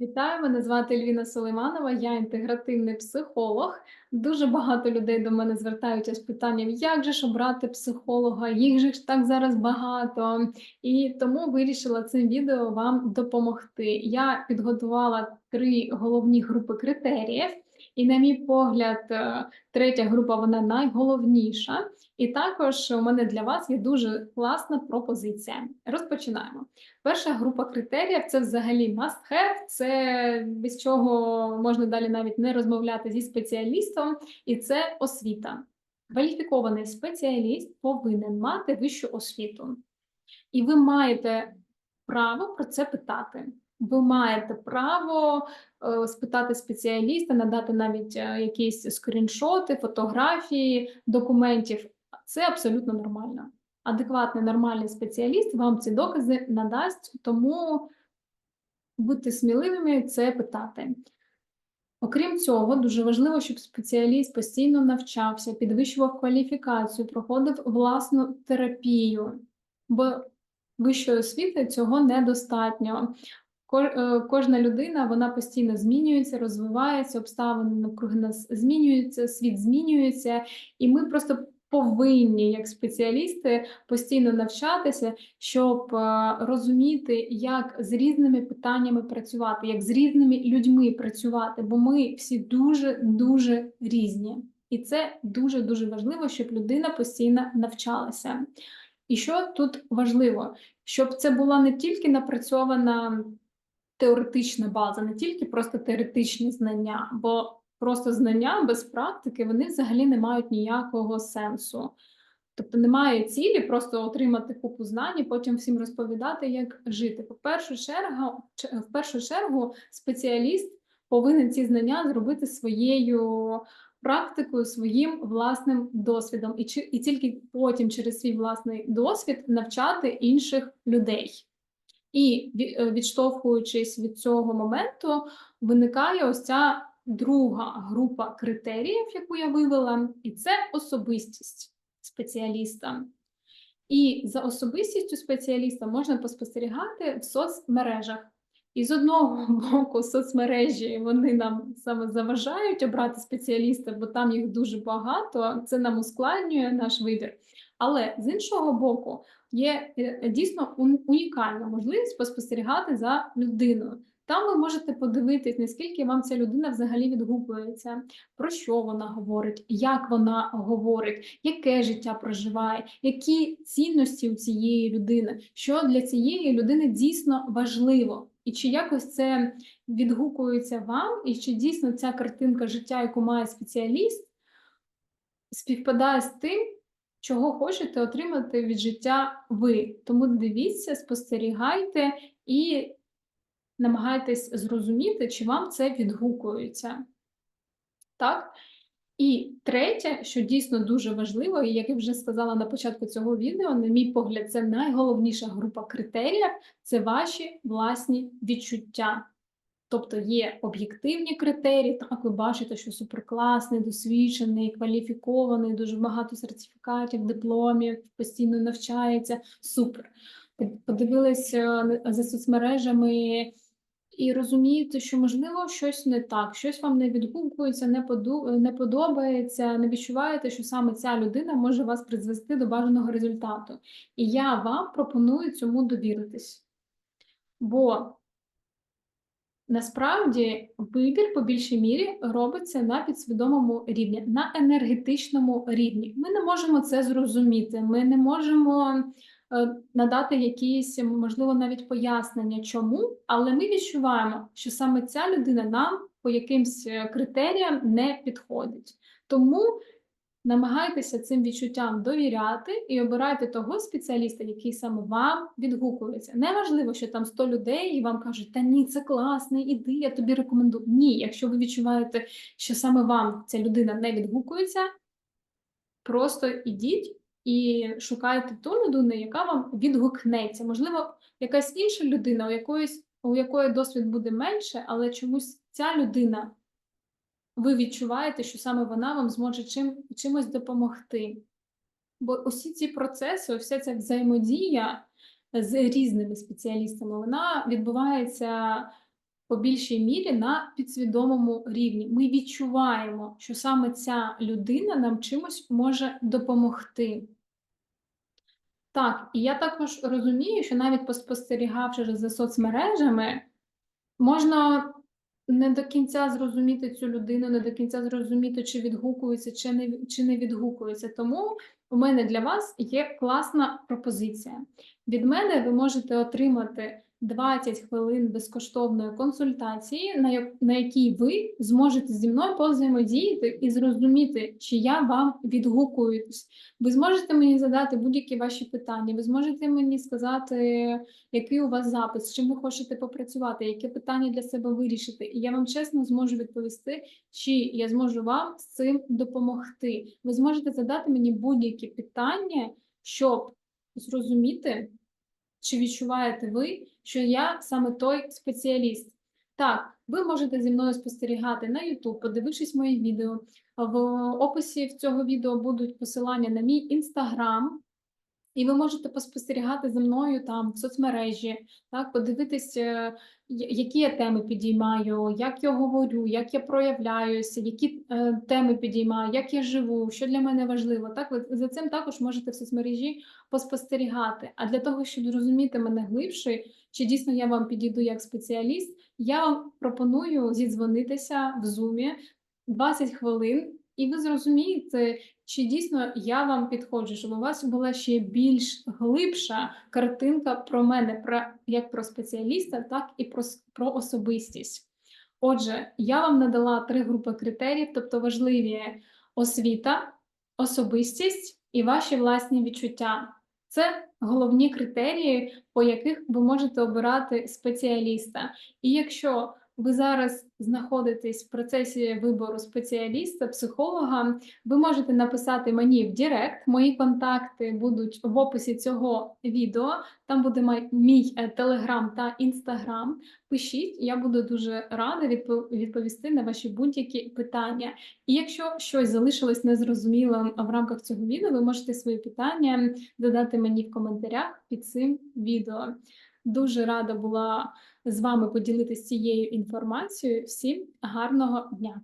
Вітаю, мене звати Львіна Солиманова, я інтегративний психолог. Дуже багато людей до мене звертаються з питанням, як же ж обрати психолога, їх же ж так зараз багато. І тому вирішила цим відео вам допомогти. Я підготувала три головні групи критеріїв, і, на мій погляд, е, третя група вона найголовніша. І також у мене для вас є дуже класна пропозиція. Розпочинаємо. Перша група критеріїв це взагалі must have, це без чого можна далі навіть не розмовляти зі спеціалістом, і це освіта. Кваліфікований спеціаліст повинен мати вищу освіту, і ви маєте право про це питати. Ви маєте право е, спитати спеціаліста, надати навіть е, якісь скріншоти, фотографії, документів. Це абсолютно нормально адекватний нормальний спеціаліст вам ці докази надасть, тому будьте сміливими це питати. Окрім цього, дуже важливо, щоб спеціаліст постійно навчався, підвищував кваліфікацію, проходив власну терапію, бо вищої освіти цього недостатньо. Е, кожна людина вона постійно змінюється, розвивається, обставини навкруги нас змінюються, світ змінюється, і ми просто повинні, як спеціалісти, постійно навчатися, щоб е, розуміти, як з різними питаннями працювати, як з різними людьми працювати, бо ми всі дуже дуже різні, і це дуже дуже важливо, щоб людина постійно навчалася. І що тут важливо, щоб це була не тільки напрацьована теоретична база, не тільки просто теоретичні знання, бо просто знання без практики вони взагалі не мають ніякого сенсу. Тобто немає цілі просто отримати купу знань і потім всім розповідати, як жити. По першу чергу, в першу чергу, спеціаліст повинен ці знання зробити своєю практикою, своїм власним досвідом, і і тільки потім через свій власний досвід навчати інших людей. І відштовхуючись від цього моменту, виникає ось ця друга група критеріїв, яку я вивела, і це особистість спеціаліста. І за особистістю спеціаліста можна поспостерігати в соцмережах. І з одного боку, соцмережі вони нам саме заважають обрати спеціаліста, бо там їх дуже багато, це нам ускладнює наш вибір. Але з іншого боку, є е, дійсно унікальна можливість поспостерігати за людиною. Там ви можете подивитись, наскільки вам ця людина взагалі відгукується, про що вона говорить, як вона говорить, яке життя проживає, які цінності у цієї людини, що для цієї людини дійсно важливо, і чи якось це відгукується вам, і чи дійсно ця картинка життя, яку має спеціаліст, співпадає з тим. Чого хочете отримати від життя ви. Тому дивіться, спостерігайте і намагайтесь зрозуміти, чи вам це відгукується. Так? І третє, що дійсно дуже важливо, і як я вже сказала на початку цього відео, на мій погляд, це найголовніша група критеріїв це ваші власні відчуття. Тобто є об'єктивні критерії, так ви бачите, що суперкласний, досвідчений, кваліфікований, дуже багато сертифікатів, дипломів, постійно навчається. Супер. Подивилися за соцмережами і розумієте, що можливо щось не так, щось вам не відгукується, не не подобається, не відчуваєте, що саме ця людина може вас призвести до бажаного результату. І я вам пропоную цьому довіритись. Бо насправді вибір по більшій мірі робиться на підсвідомому рівні, на енергетичному рівні. Ми не можемо це зрозуміти, ми не можемо. Е, надати якісь, можливо, навіть пояснення, чому, але ми відчуваємо, що саме ця людина нам по якимсь е, критеріям не підходить. Тому намагайтеся цим відчуттям довіряти і обирайте того спеціаліста, який саме вам відгукується. Неважливо, що там 100 людей і вам кажуть, та ні, це класний, іди, я тобі рекомендую. Ні, якщо ви відчуваєте, що саме вам ця людина не відгукується, просто ідіть і шукайте ту людину, яка вам відгукнеться. Можливо, якась інша людина, у якоїсь у якої досвід буде менше, але чомусь ця людина, ви відчуваєте, що саме вона вам зможе чим, чимось допомогти. Бо усі ці процеси, вся ця взаємодія з різними спеціалістами, вона відбувається по більшій мірі на підсвідомому рівні. Ми відчуваємо, що саме ця людина нам чимось може допомогти. Так, і я також розумію, що навіть поспостерігавши за соцмережами, можна не до кінця зрозуміти цю людину, не до кінця зрозуміти, чи відгукується, чи не, чи не відгукується. Тому у мене для вас є класна пропозиція. Від мене ви можете отримати 20 хвилин безкоштовної консультації, на, якій ви зможете зі мною повзаємодіяти і зрозуміти, чи я вам відгукуюсь. Ви зможете мені задати будь-які ваші питання, ви зможете мені сказати, який у вас запис, з чим ви хочете попрацювати, яке питання для себе вирішити. І я вам чесно зможу відповісти, чи я зможу вам з цим допомогти. Ви зможете задати мені будь-які питання, щоб зрозуміти, чи відчуваєте ви, що я саме той спеціаліст. Так, ви можете зі мною спостерігати на YouTube, подивившись мої відео. В описі цього відео будуть посилання на мій інстаграм, і ви можете поспостерігати за мною там в соцмережі, так, подивитись, е, які я теми підіймаю, як я говорю, як я проявляюся, які е, теми підіймаю, як я живу, що для мене важливо. Так, ви за цим також можете в соцмережі поспостерігати. А для того, щоб зрозуміти мене глибше, чи дійсно я вам підійду як спеціаліст, я пропоную зідзвонитися в Zoom 20 хвилин, і ви зрозумієте, чи дійсно я вам підходжу, щоб у вас була ще більш глибша картинка про мене, про як про спеціаліста, так і про, про особистість. Отже, я вам надала три групи критеріїв, тобто важливі освіта, особистість і ваші власні відчуття. Це головні критерії, по яких ви можете обирати спеціаліста. І якщо ви зараз знаходитесь в процесі вибору спеціаліста, психолога, ви можете написати мені в Директ. Мої контакти будуть в описі цього відео. Там буде мій телеграм та інстаграм. Пишіть, я буду дуже рада відпо- відповісти на ваші будь-які питання. І якщо щось залишилось незрозумілим в рамках цього відео, ви можете свої питання задати мені в коментарях під цим відео. Дуже рада була з вами поділитися цією інформацією. Всім гарного дня!